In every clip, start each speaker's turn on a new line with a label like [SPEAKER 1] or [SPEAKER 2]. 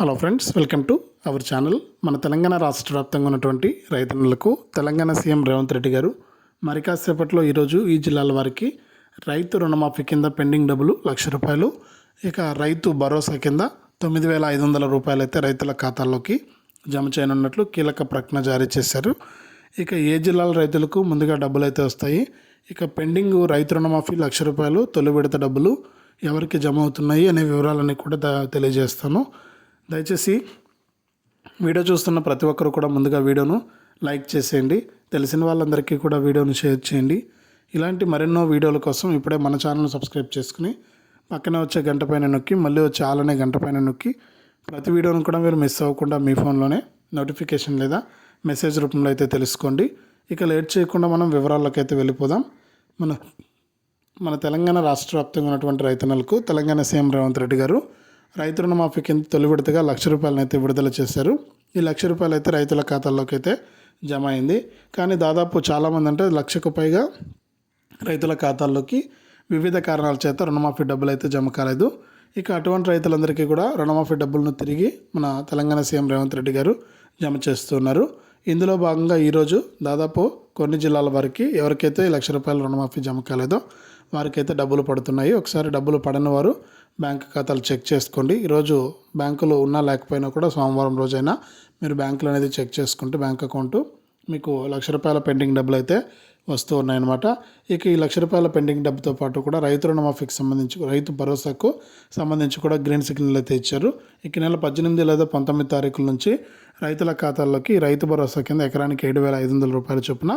[SPEAKER 1] Hello friends welcome to our channel మన తెలంగాణ రాష్ట్ర వ్యాప్తంగా ఉన్నటువంటి రైతన్నులకు తెలంగాణ సీఎం రేవంత్ రెడ్డి గారు మరి కాసేపట్లో ఈరోజు ఈ జిల్లాల వారికి రైతు రుణమాఫీ కింద పెండింగ్ డబ్బులు లక్ష రూపాయలు ఇక రైతు భరోసా కింద తొమ్మిది వేల ఐదు వందల రూపాయలు అయితే రైతుల ఖాతాల్లోకి జమ చేయనున్నట్లు కీలక ప్రకటన జారీ చేశారు. ఇక ఏ జిల్లాల రైతులకు ముందుగా డబ్బులు అయితే వస్తాయి? ఇక పెండింగ్ రైతు రుణమాఫీ లక్ష రూపాయలు తొలి విడత డబ్బులు ఎవరికి జమ అవుతున్నాయి అనే వివరాలన్నీ కూడా తెలియజేస్తాను. దయచేసి వీడియో చూస్తున్న ప్రతి ఒక్కరు కూడా ముందుగా వీడియోను లైక్ చేసేయండి. తెలిసిన వాళ్ళందరికీ కూడా వీడియోను షేర్ చేయండి. ఇలాంటి మరెన్నో వీడియోల కోసం ఇప్పుడే మన ఛానల్ని సబ్స్క్రైబ్ చేసుకుని పక్కనే వచ్చే గంట పైన నొక్కి మళ్ళీ వచ్చే ఆలనే గంట పైన నొక్కి ప్రతి వీడియోను కూడా మీరు మిస్ అవ్వకుండా మీ ఫోన్లోనే నోటిఫికేషన్ లేదా మెసేజ్ రూపంలో అయితే తెలుసుకోండి. ఇక లేట్ చేయకుండా మనం వివరాల్లోకి అయితే వెళ్ళిపోదాం. మన మన తెలంగాణ రాష్ట్ర వ్యాప్తంగా ఉన్నటువంటి రైతన్నలకు తెలంగాణ సీఎం రేవంత్ రెడ్డి గారు రైతు రుణమాఫీ కింద తొలి విడతగా లక్ష రూపాయలను అయితే విడుదల చేశారు. ఈ లక్ష రూపాయలు అయితే రైతుల ఖాతాల్లోకి అయితే జమ అయింది. కానీ దాదాపు చాలామంది అంటే లక్షకు పైగా రైతుల ఖాతాల్లోకి వివిధ కారణాల చేత రుణమాఫీ డబ్బులు అయితే జమ కాలేదు. ఇక అటువంటి రైతులందరికీ కూడా రుణమాఫీ డబ్బులను తిరిగి మన తెలంగాణ సీఎం రేవంత్ రెడ్డి గారు జమ చేస్తున్నారు. ఇందులో భాగంగా ఈరోజు దాదాపు కొన్ని జిల్లాల వారికి ఎవరికైతే లక్ష రూపాయల రుణమాఫీ జమ కాలేదో వారికైతే డబ్బులు పడుతున్నాయి. ఒకసారి డబ్బులు పడని వారు బ్యాంక్ ఖాతాలు చెక్ చేసుకోండి. ఈరోజు బ్యాంకులో ఉన్నా లేకపోయినా కూడా సోమవారం రోజైనా మీరు బ్యాంకులు అనేది చెక్ చేసుకుంటే బ్యాంక్ అకౌంట్ మీకు లక్ష రూపాయల పెండింగ్ డబ్బులు అయితే వస్తూ ఉన్నాయన్నమాట. ఇక ఈ లక్ష రూపాయల పెండింగ్ డబ్బుతో పాటు కూడా రైతు రుణమాఫీకి సంబంధించి రైతు భరోసాకు సంబంధించి కూడా గ్రీన్ సిగ్నల్ అయితే ఇచ్చారు. ఇక నెల పద్దెనిమిది లేదా పంతొమ్మిది తారీఖుల నుంచి రైతుల ఖాతాల్లోకి రైతు భరోసా కింద ఎకరానికి ఏడు వేల ఐదు వందల రూపాయల చొప్పున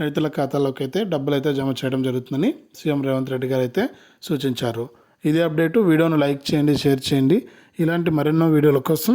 [SPEAKER 1] రైతుల ఖాతాల్లోకి అయితే డబ్బులు అయితే జమ చేయడం జరుగుతుందని సీఎం రేవంత్ రెడ్డి గారు అయితే సూచించారు. ఇదే అప్డేటు వీడియోను లైక్ చేయండి షేర్ చేయండి. ఇలాంటి మరెన్నో వీడియోల కోసం